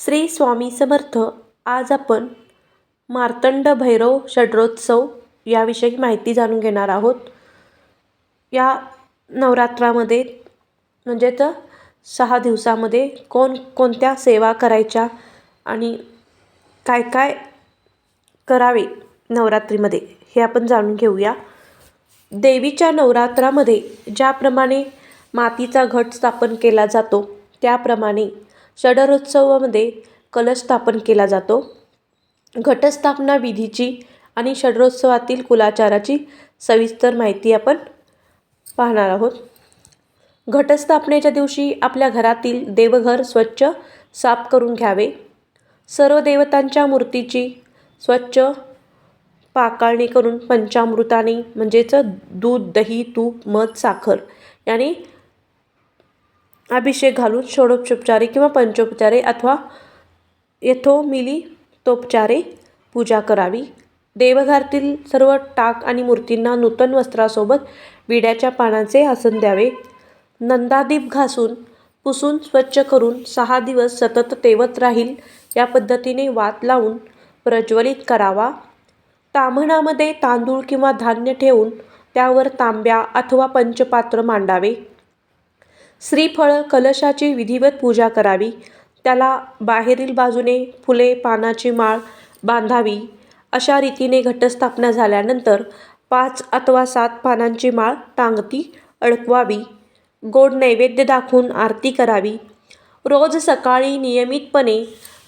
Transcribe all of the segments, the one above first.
श्री स्वामी समर्थ. आज आपण मार्तंड भैरव षड्रोत्सव याविषयी माहिती जाणून घेणार आहोत. या नवरात्रामध्ये म्हणजेच सहा दिवसामध्ये कोण कोणत्या सेवा करायच्या आणि काय काय करावे नवरात्रीमध्ये हे आपण जाणून घेऊया. देवीच्या नवरात्रामध्ये ज्याप्रमाणे मातीचा घट स्थापन केला जातो त्याप्रमाणे षडरोत्सवामध्ये कलश स्थापन केला जातो. घटस्थापना विधीची आणि षडरोत्सवातील कुलाचाराची सविस्तर माहिती आपण पाहणार आहोत. घटस्थापनेच्या दिवशी आपल्या घरातील देवघर स्वच्छ साफ करून घ्यावे. सर्व देवतांच्या मूर्तीची स्वच्छ पाकाळणी करून पंचामृताने म्हणजेच दूध दही तूप मध साखर याने अभिषेक घालून षोडोपचोपचारे किंवा पंचोपचारे अथवा यथोमिलितोपचारे पूजा करावी. देवघरातील सर्व टाक आणि मूर्तींना नूतन वस्त्रासोबत विड्याच्या पानाचे आसन द्यावे. नंदादीप घासून पुसून स्वच्छ करून सहा दिवस सतत तेवत राहील या पद्धतीने वात लावून प्रज्वलित करावा. ताम्हणामध्ये तांदूळ किंवा धान्य ठेवून त्यावर तांब्या अथवा पंचपात्र मांडावे. श्रीफळ कलशाची विधिवत पूजा करावी. त्याला बाहेरील बाजूने फुले पानाची माळ बांधावी. अशा रीतीने घटस्थापना झाल्यानंतर पाच अथवा सात पानांची माळ टांगती अडकवावी. गोड नैवेद्य दाखवून आरती करावी. रोज सकाळी नियमितपणे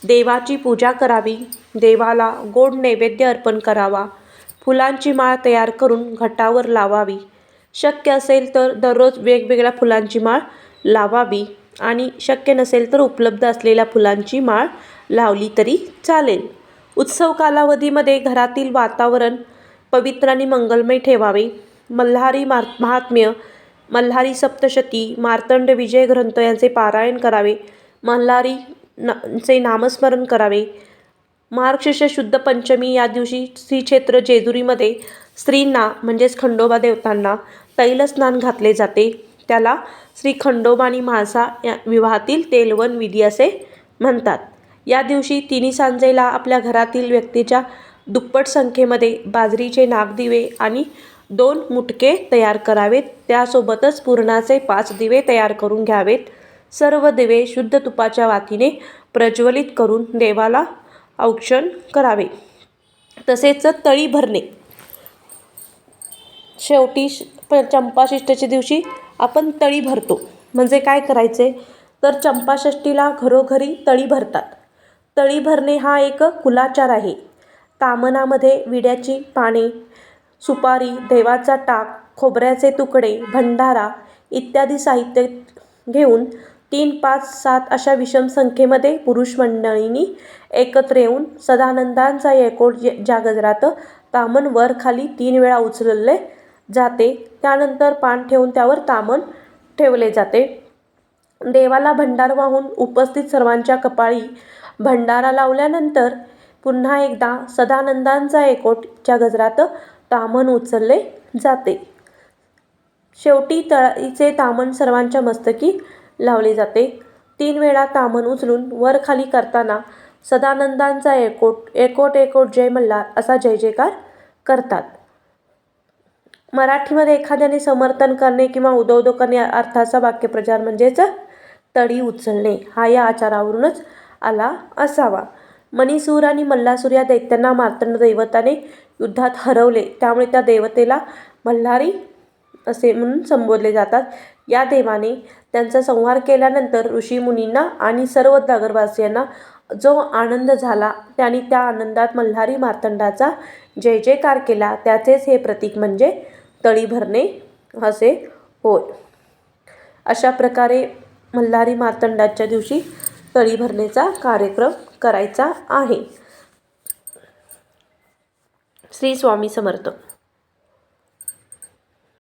देवाची पूजा करावी. देवाला गोड नैवेद्य अर्पण करावा. फुलांची माळ तयार करून घटावर लावावी. शक्य असेल तर दररोज वेगवेगळ्या फुलांची माळ लावावी आणि शक्य नसेल तर उपलब्ध असलेल्या फुलांची माळ लावली तरी चालेल. उत्सव कालावधीमध्ये घरातील वातावरण पवित्र आणि मंगलमय ठेवावे. मल्हारी मार महात्म्य मल्हारी सप्तशती मार्तंड विजय ग्रंथ यांचे पारायण करावे. मल्हारी न चे नामस्मरण करावे. मार्गशीर्ष शुद्ध पंचमी या दिवशी श्रीक्षेत्र जेजुरीमध्ये स्त्रींना म्हणजेच खंडोबा देवतांना तैलस्नान घातले जाते. त्याला श्री खंडोबानी म्हाळसा या विवाहातील तेलवन विधी असे म्हणतात. या दिवशी तिन्ही सांजेला आपल्या घरातील व्यक्तीच्या दुप्पट संख्येमध्ये बाजरीचे नागदिवे आणि दोन मुटके तयार करावेत. त्यासोबतच पुरणाचे पाच दिवे तयार करून घ्यावेत. सर्व दिवे शुद्ध तुपाच्या वातीने प्रज्वलित करून देवाला औक्षण करावे. तसेच तळी भरणे. शेवटी चंपाषष्ठीच्या दिवशी आपण तळी भरतो. म्हणजे काय करायचे? तर चंपाषष्ठीला घरोघरी तळी भरतात. तळी भरणे हा एक कुलाचार आहे. तामनामध्ये विड्याची पाने सुपारी देवाचा टाक खोबऱ्याचे तुकडे भंडारा इत्यादी साहित्य घेऊन तीन पाच सात अशा विषम संख्येमध्ये पुरुष मंडळींनी एकत्र येऊन सदानंदांचा एकोट ज्या गजरात तामन वर खाली तीन वेळा उचलले जाते. त्यानंतर पान ठेवून त्यावर तामन ठेवले जाते. देवाला भंडार वाहून उपस्थित सर्वांच्या कपाळी भंडारा लावल्यानंतर पुन्हा एकदा सदानंदांचा एकोटच्या गजरात तामन उचलले जाते. शेवटी तळाईचे तामन सर्वांच्या मस्तकी लावले जाते. तीन वेळा तामन उचलून वर खाली करताना सदानंदांचा एकोट एकोट एकोट जय मल्हार असा जय जयकार करतात. मराठीमध्ये एखाद्याने समर्थन करणे किंवा उदो करणे अर्थाचा वाक्यप्रचार म्हणजेच तळी उचलणे हा या आचारावरूनच आला असावा. मणिसूर आणि मल्लासूर या दैत्यांना मार्तंड दैवताने युद्धात हरवले. त्यामुळे त्या देवतेला मल्हारी असे म्हणून संबोधले जातात. या देवाने त्यांचा संहार केल्यानंतर ऋषीमुनींना आणि सर्व नगरवासियांना जो आनंद झाला त्यांनी त्या आनंदात मल्हारी मार्तंडाचा जय जयकार केला. त्याचेच हे प्रतीक म्हणजे तळी भरणे असे होय. अशा प्रकारे मल्हारी मार्तंडाच्या दिवशी तळी भरणेचा कार्यक्रम करायचा आहे. श्री स्वामी समर्थ.